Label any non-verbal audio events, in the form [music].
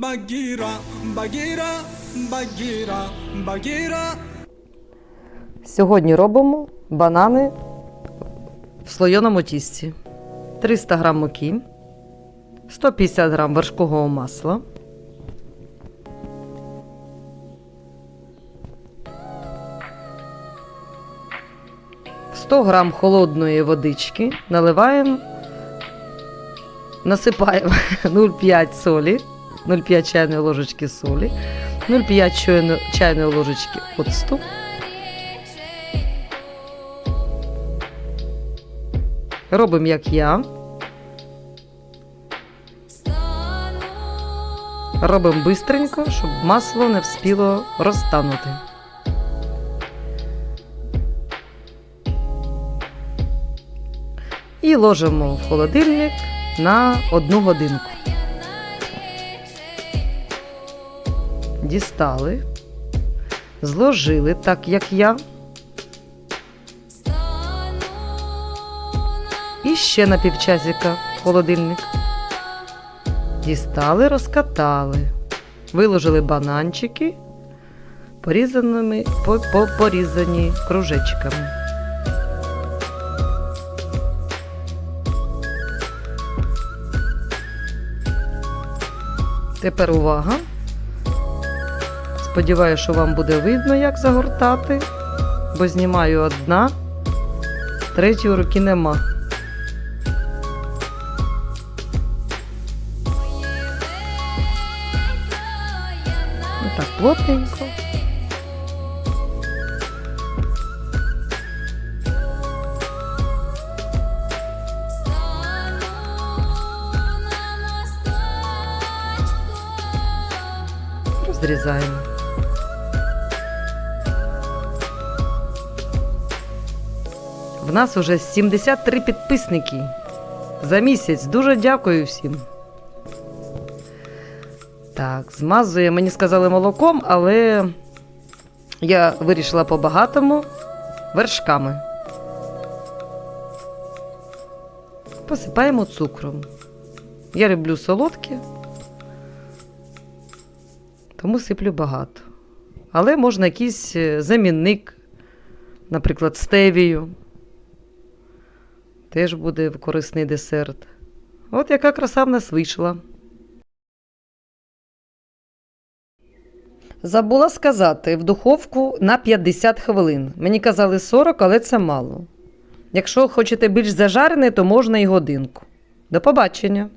Багіра, Багіра, Багіра, Багіра. Сьогодні робимо банани в слоєному тісті. 300 г муки, 150 г вершкового масла, «100 г холодної водички наливаємо, насипаємо [laughs] 0,5 солі, 0,5 чайної ложечки солі, 0,5 чайної- ложечки оцту, Робимо як я. Робимо бистренько, щоб масло не вспіло розтанути. І ложимо в холодильник на одну годинку. Дістали, зложили так, як я. І ще на півчасика холодильник. Дістали, розкатали. Виложили бананчики порізаними, по, по, порізані кружечками. Тепер увага. Сподіваюся, що вам буде видно, як загортати, бо знімаю одна, третьої руки нема. Ну так, плотненько. Розрізаємо. В нас уже 73 підписники за місяць. Дуже дякую всім. Так, змазує, мені сказали молоком, але я вирішила по-багатому вершками. Посипаємо цукром. Я люблю солодке, тому сиплю багато. Але можна якийсь е, замінник, наприклад, стевію. Теж буде корисний десерт. От яка краса в нас вийшла. Забула сказати, в духовку на 50 хвилин. Мені казали 40, але це мало. Якщо хочете більш зажарене, то можна і годинку. До побачення!